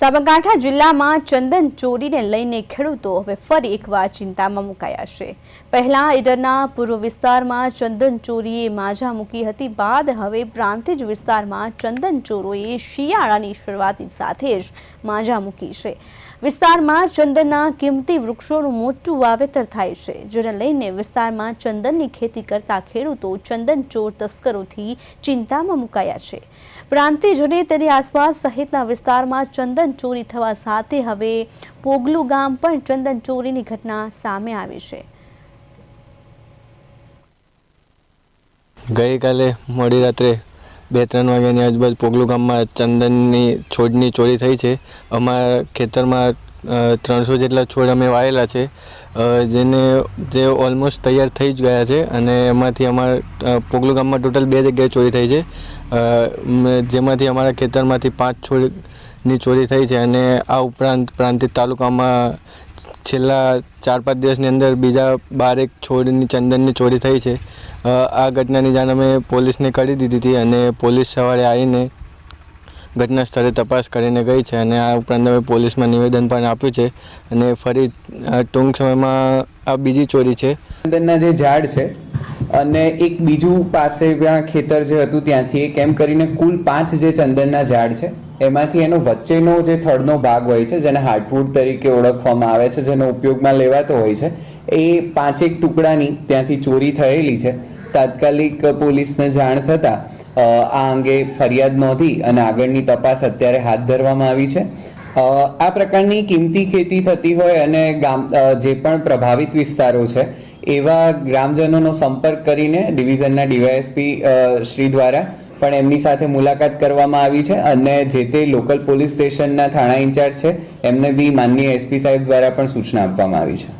સાબરકાંઠા જિલ્લામાં ચંદન ચોરીને લઈને ખેડૂતો હવે ફરી એકવાર ચિંતામાં મુકાયા છે. પહેલા ઈડરના પૂર્વ વિસ્તારમાં ચંદન ચોરીએ માજા મૂકી હતી, બાદ હવે પ્રાંતિજ વિસ્તારમાં ચંદન ચોરોએ શિયાળાની શરૂઆતની સાથે જ માજા મૂકી છે. વિસ્તારમાં ચંદનના કિંમતી વૃક્ષોનું મોટું વાવેતર થાય છે, જેને લઈને વિસ્તારમાં ચંદનની ખેતી કરતા ખેડૂતો ચંદન ચોર તસ્કરોથી ચિંતામાં મુકાયા છે. પ્રાંતિજ અને તેની આસપાસ સહિતના વિસ્તારમાં ચંદન ચોરી થવા સાથે હવે પોગલું ગામ પણ ચંદન ચોરીની ઘટના સામે આવી છે. ગઈકાલે મોડી રાત્રે બે ત્રણ વાગ્યાની આજુબાજુ પોગલું ગામમાં ચંદનની છોડની ચોરી થઈ છે. અમારા ખેતરમાં ત્રણસો જેટલા છોડ અમે વાવેલા છે જેને, જે ઓલમોસ્ટ તૈયાર થઈ જ ગયા છે અને એમાંથી અમારા પોગલું ગામમાં ટોટલ બે જગ્યાએ ચોરી થઈ છે. જેમાંથી અમારા ખેતરમાંથી પાંચ છોડની ચોરી થઈ છે અને આ ઉપરાંત પ્રાંતિજ તાલુકામાં છેલ્લા ચાર પાંચ દિવસની અંદર બીજા બારેક છોડની ચંદનની ચોરી થઈ છે. આ ઘટનાની જાણ અમે પોલીસને કરી દીધી હતી અને પોલીસ સવારે આવીને ઘટના સ્થળે તપાસ કરીને ગઈ છે અને આ ઉપરાંત અમે પોલીસમાં નિવેદન પણ આપ્યું છે અને ફરી ટૂંક સમયમાં આ બીજી ચોરી છે. ચંદનના જે ઝાડ છે અને એક બીજું પાસે ત્યાં ખેતર જે હતું ત્યાંથી એક એમ કરીને કુલ પાંચ જે ચંદનના ઝાડ છે, એમાંથી એનો વચ્ચેનો જે થડનો ભાગ હોય છે, જેને હાર્ટવુડ તરીકે ઓળખવામાં આવે છે, જેનો ઉપયોગમાં લેવાતો હોય છે, એ પાંચેક ટુકડાની ત્યાંથી ચોરી થયેલી છે. તાત્કાલિક પોલીસને જાણ થતાં આ અંગે ફરિયાદ નોંધી અને આગળની તપાસ અત્યારે હાથ ધરવામાં આવી છે. આ પ્રકારની કિંમતી ખેતી થતી હોય અને ગામ જે પણ પ્રભાવિત વિસ્તારો છે એવા ગ્રામજનોનો સંપર્ક કરીને ડિવિઝનના ડીવાયએસપી શ્રી દ્વારા પણ એમની સાથે મુલાકાત કરવામાં આવી છે અને જે તે લોકલ પોલીસ સ્ટેશનના થાણા ઇન્ચાર્જ છે, એમને બી માનનીય એસપી સાહેબ દ્વારા પણ સૂચના આપવામાં આવી છે.